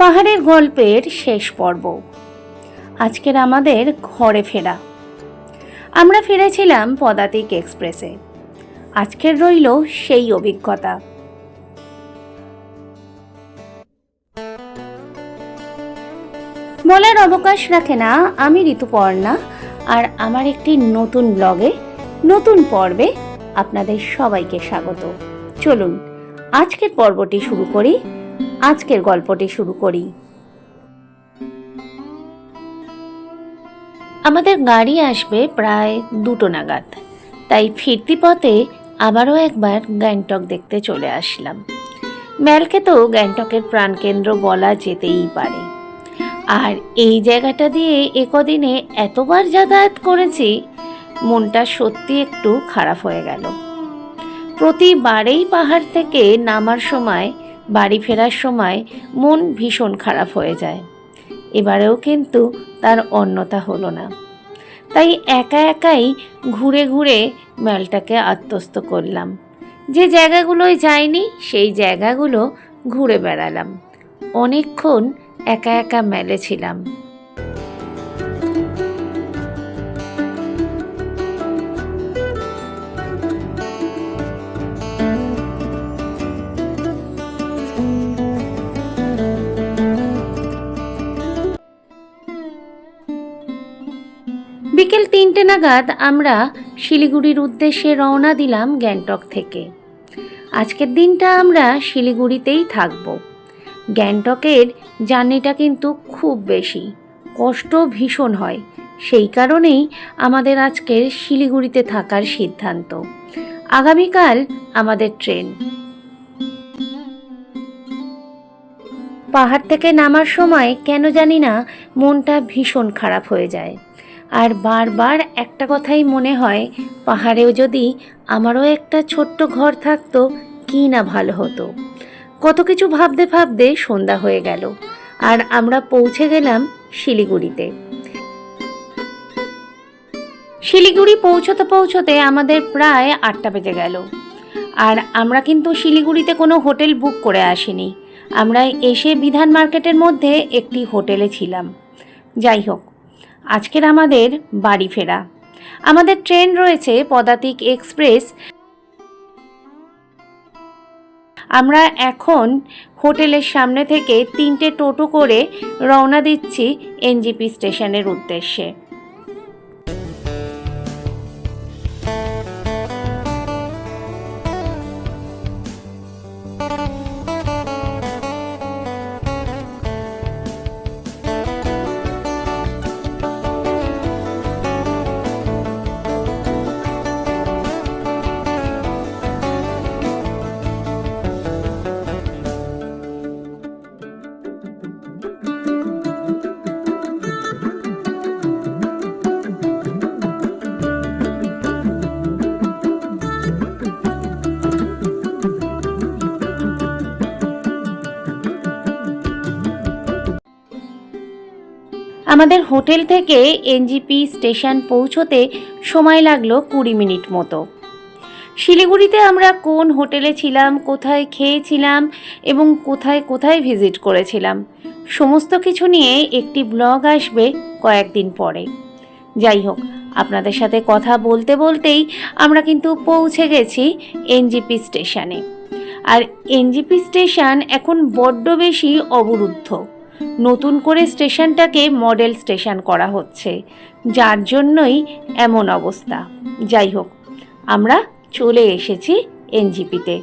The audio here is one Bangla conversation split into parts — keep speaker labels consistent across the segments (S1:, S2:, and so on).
S1: পাহাড়ের গল্পের শেষ পর্ব। আজকের আমাদের ঘরে ফেরা। আমরা ফিরেছিলাম পদাতিক এক্সপ্রেসে। আজকের রইল সেই অভিজ্ঞতা। বলার অবকাশ রাখে না আমি ঋতুপর্ণা, আর আমার একটি নতুন ব্লগে, নতুন পর্বে আপনাদের সবাইকে স্বাগত। চলুন, আজকের পর্বটি শুরু করি আজকের গল্পটি শুরু করি। আমাদের গাড়ি আসবে প্রায় দুটো নাগাদ, তাই ফিরতি পথে আবারও একবার গ্যাংটক দেখতে চলে আসলাম। ম্যালকে তো গ্যাংটকের প্রাণকেন্দ্র বলা যেতেই পারে। আর এই জায়গাটা দিয়ে একদিনে এতবার যাতায়াত করেছি, মনটা সত্যি একটু খারাপ হয়ে গেল। প্রতিবারেই পাহাড় থেকে নামার সময় বাড়ি ফেরার সময় মন ভীষণ খারাপ হয়ে যায়। এবারেও কিন্তু তার অন্যতা হলো না। তাই একা একাই ঘুরে ঘুরে মেলটাকে আত্মস্থ করলাম। যে জায়গাগুলোয় যাইনি, সেই জায়গাগুলো ঘুরে বেড়ালাম। অনেকক্ষণ একা একা মেলে ছিলাম। তিনটে নাগাদ আমরা শিলিগুড়ির উদ্দেশ্যে রওনা দিলাম গ্যাংটক থেকে। আজকের দিনটা আমরা শিলিগুড়িতেই থাকব। গ্যাংটকের জার্নিটা কিন্তু খুব বেশি, কষ্ট ভীষণ হয়। সেই কারণেই আমাদের আজকের শিলিগুড়িতে থাকার সিদ্ধান্ত। আগামীকাল আমাদের ট্রেন। পাহাড় থেকে নামার সময় কেন জানি না মনটা ভীষণ খারাপ হয়ে যায়। আর বারবার একটা কথাই মনে হয়, পাহাড়েও যদি আমারও একটা ছোট্ট ঘর থাকতো, কি না ভালো হতো। কত কিছু ভাবতে ভাবতে সন্ধ্যা হয়ে গেল, আর আমরা পৌঁছে গেলাম শিলিগুড়িতে। শিলিগুড়ি পৌঁছতে পৌঁছতে আমাদের প্রায় আটটা বেজে গেল, আর আমরা কিন্তু শিলিগুড়িতে কোনো হোটেল বুক করে আসিনি। আমরা এসে বিধান মার্কেটের মধ্যে একটি হোটেলে ছিলাম। যাই হোক আজকের আমাদের বাড়ি ফেরা। আমাদের ট্রেন রয়েছে পদাতিক এক্সপ্রেস। আমরা এখন হোটেলের সামনে থেকে তিনটে টোটো করে রওনা দিচ্ছি এনজিপি স্টেশনের উদ্দেশ্যে। আমাদের হোটেল থেকে এনজিপি স্টেশন পৌঁছতে সময় লাগল কুড়ি মিনিট মতো। শিলিগুড়িতে আমরা কোন হোটেলে ছিলাম, কোথায় খেয়েছিলাম এবং কোথায় কোথায় ভিজিট করেছিলাম, সমস্ত কিছু নিয়ে একটি ব্লগ আসবে কয়েকদিন পরে। যাই হোক, আপনাদের সাথে কথা বলতে বলতেই আমরা কিন্তু পৌঁছে গেছি এনজিপি স্টেশনে। আর এনজিপি স্টেশন এখন বড্ড বেশি অবরুদ্ধ। নতুন করে স্টেশনটাকে মডেল স্টেশন করা হচ্ছে। যার জন্যই এমন অবস্থা। যাই হোক, আমরা চলে এসেছি এনজিপিতে।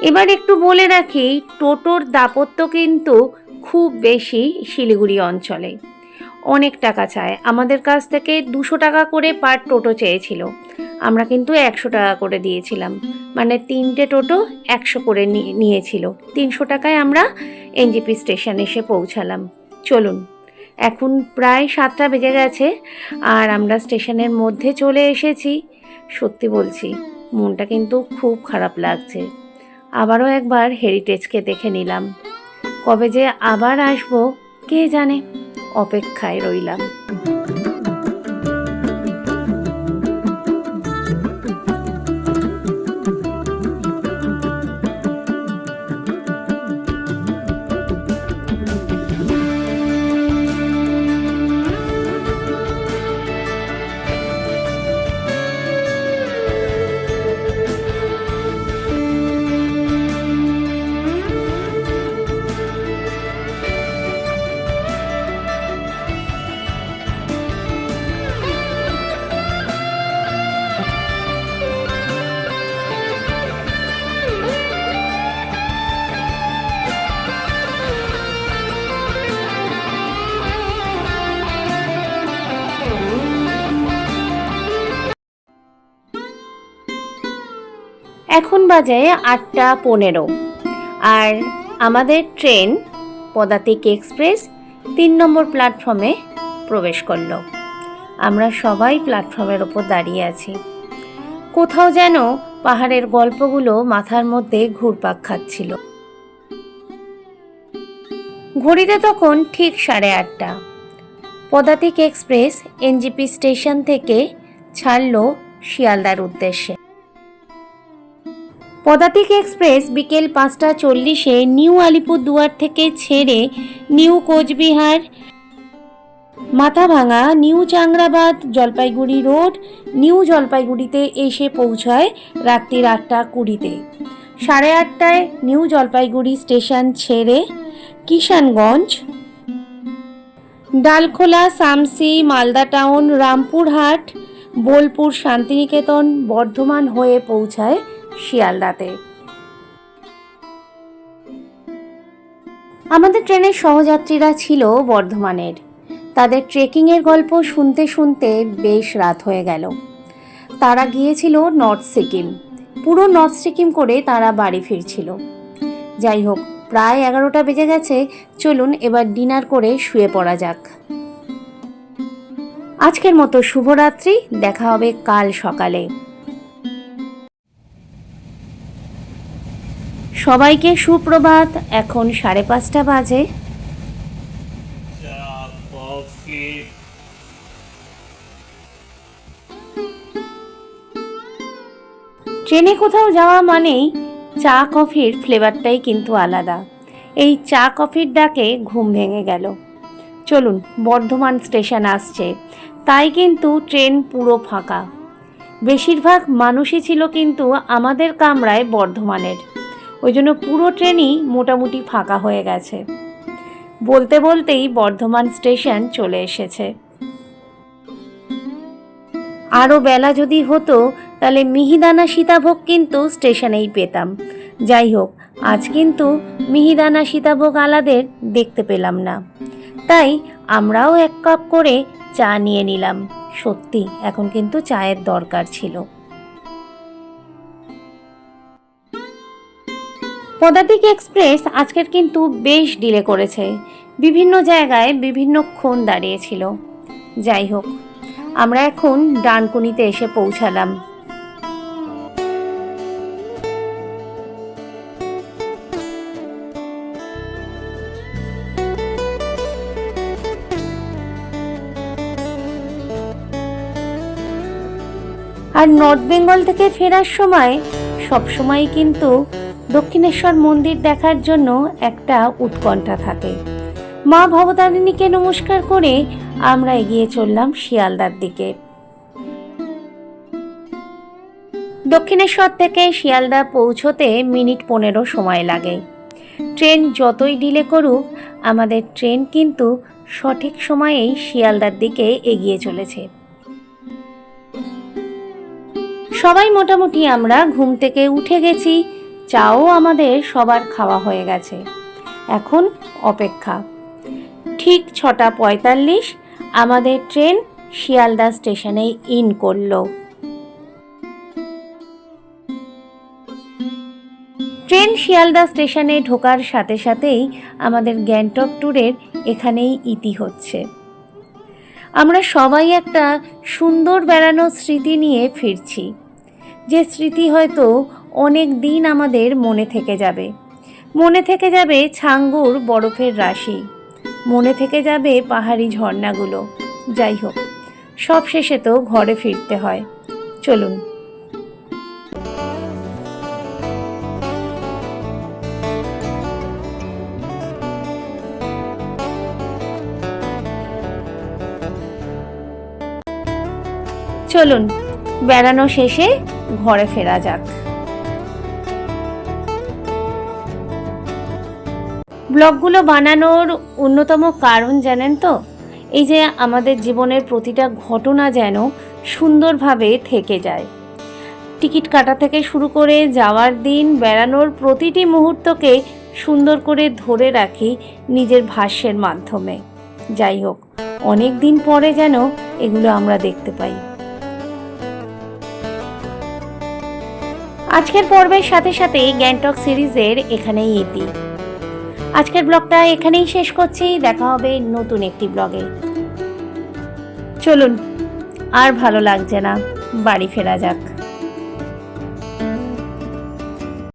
S1: এবার একটু বলে রাখি, টোটোর দাপত্য কিন্তু খুব বেশি শিলিগুড়ি অঞ্চলে। অনেক টাকা চায়। আমাদের কাছ থেকে দুশো টাকা করে পার টোটো চেয়েছিল। আমরা কিন্তু একশো টাকা করে দিয়েছিলাম। মানে তিনটে টোটো একশো করে নিয়েছিল। তিনশো টাকায় আমরা এনজিপি স্টেশন এসে পৌঁছালাম। চলুন, এখন প্রায় সাতটা বেজে গেছে আর আমরা স্টেশনের মধ্যে চলে এসেছি। সত্যি বলছি, মনটা কিন্তু খুব খারাপ লাগছে। আবারও একবার হেরিটেজকে দেখে নিলাম। কবে যে আবার আসব, কে জানে? অপেক্ষায় রইলাম। এখন বাজে আটটা পনেরো। আর আমাদের ট্রেন পদাতিক এক্সপ্রেস তিন নম্বর প্ল্যাটফর্মে প্রবেশ করল। আমরা সবাই প্ল্যাটফর্মের ওপর দাঁড়িয়ে আছি। কোথাও যেন পাহাড়ের গল্পগুলো মাথার মধ্যে ঘুরপাক খাচ্ছিল। ঘড়িতে তখন ঠিক সাড়ে আটটা। পদাতিক এক্সপ্রেস এনজিপি স্টেশন থেকে ছাড়ল শিয়ালদার উদ্দেশ্যে। পদাতিক এক্সপ্রেস বিকেল পাঁচটা চল্লিশে নিউ আলিপুরদুয়ার থেকে ছেড়ে new Coochbehar, Mathabhanga, new Changrabandha, Jalpaiguri road, new জলপাইগুড়িতে এসে পৌঁছায় রাত্রির আটটা কুড়িতে। সাড়ে আটটায় নিউ জলপাইগুড়ি স্টেশন ছেড়ে কিষানগঞ্জ, ডালখোলা, সামসি, মালদা টাউন, রামপুরহাট, বোলপুর, শান্তিনিকেতন বর্ধমান হয়ে পৌঁছায় শিয়ালদাতে আমাদের ট্রেনের সহযাত্রীরা ছিল বর্ধমানের। তাদের ট্রেকিংয়ের গল্প শুনতে শুনতে বেশ রাত হয়ে গেল। তারা গিয়েছিল নর্থ সিকিম। পুরো নর্থ সিকিম করে তারা বাড়ি ফিরছিল। যাই হোক, প্রায় এগারোটা বেজে গেছে। চলুন এবার ডিনার করে শুয়ে পড়া যাক। আজকের মতো শুভরাত্রি। দেখা হবে কাল সকালে। সবাইকে সুপ্রভাত, এখন সাড়ে পাঁচটা বাজে। ট্রেনে কোথাও যাওয়া মানেই চা কফির ফ্লেভারটাই কিন্তু আলাদা। এই চা কফির ডাকে ঘুম ভেঙে গেল। চলুন, বর্ধমান স্টেশন আসছে। তাই কিন্তু ট্রেন পুরো ফাঁকা। বেশিরভাগ মানুষই ছিল কিন্তু আমাদের কামরায় বর্ধমানের। ওই জন্য পুরো ট্রেনই মোটামুটি ফাঁকা হয়ে গেছে। বলতে বলতেই বর্ধমান স্টেশন চলে এসেছে। আরও বেলা যদি হতো, তাহলে মিহিদানা সীতাভোগ কিন্তু স্টেশনেই পেতাম। যাই হোক, আজ কিন্তু মিহিদানা সীতাভোগ আলাদের দেখতে পেলাম না। তাই আমরাও এক কাপ করে চা নিয়ে নিলাম। সত্যি, এখন কিন্তু চায়ের দরকার ছিল। পদাতিক এক্সপ্রেস আজকের কিন্তু বেশ ডিলে করেছে। বিভিন্ন জায়গায় বিভিন্নক্ষণ দাঁড়িয়েছিল। যাই হোক, আমরা এখন ডানকুনিতে এসে পৌঁছালাম। আর নর্থ বেঙ্গল থেকে ফেরার সময় সবসময় কিন্তু দক্ষিণেশ্বর মন্দির দেখার জন্য একটা উৎকণ্ঠা থাকে। মা ভবতারিণীকে নমস্কার করে আমরা এগিয়ে চললাম শিয়ালদার দিকে। দক্ষিণেশ্বর থেকে শিয়ালদা পৌঁছতে মিনিট পনেরো সময় লাগে। ট্রেন যতই ডিলে করুক, আমাদের ট্রেন কিন্তু সঠিক সময়েই শিয়ালদার দিকে এগিয়ে চলেছে। সবাই মোটামুটি আমরা ঘুম থেকে উঠে গেছি চাও আমাদের সবার খাওয়া হয়ে গেছে। এখন অপেক্ষা। ঠিক ছটা পঁয়তাল্লিশ আমাদের ট্রেন শিয়ালদা স্টেশনে ইন করল। ট্রেন শিয়ালদা স্টেশনে ঢোকার সাথে সাথেই আমাদের গ্যাংটক ট্যুরের এখানেই ইতি হচ্ছে। আমরা সবাই একটা সুন্দর বেড়ানোর স্মৃতি নিয়ে ফিরছি। যে স্মৃতি হয়তো অনেক দিন আমাদের মনে থেকে যাবে। মনে থেকে যাবে ছাঙ্গুর বরফের রাশি। মনে থেকে যাবে পাহাড়ি ঝর্ণাগুলো। যাই হোক, সব শেষে তো ঘরে ফিরতে হয়। চলুন। চলুন, বেড়ানো শেষে ঘরে ফেরা যাক। ব্লগগুলো বানানোর অন্যতম কারণ জানেন তো? এই যে আমাদের জীবনের প্রতিটা ঘটনা যেন সুন্দরভাবে থেকে যায়। টিকিট কাটা থেকে শুরু করে যাওয়ার দিন, বেড়ানোর প্রতিটি মুহূর্তকে সুন্দর করে ধরে রাখি নিজের ভাষ্যের মাধ্যমে। যাই হোক, অনেক দিন পরে যেন এগুলো আমরা দেখতে পাই। আজকের পর্বের সাথে সাথে গ্যাংটক সিরিজের এখানেই ইতি আজকের ব্লগটা এখানেই শেষ করছি। দেখা হবে নতুন একটি ব্লগে। চলুন, আর ভালো লাগছে না। বাড়ি ফেরা যাক।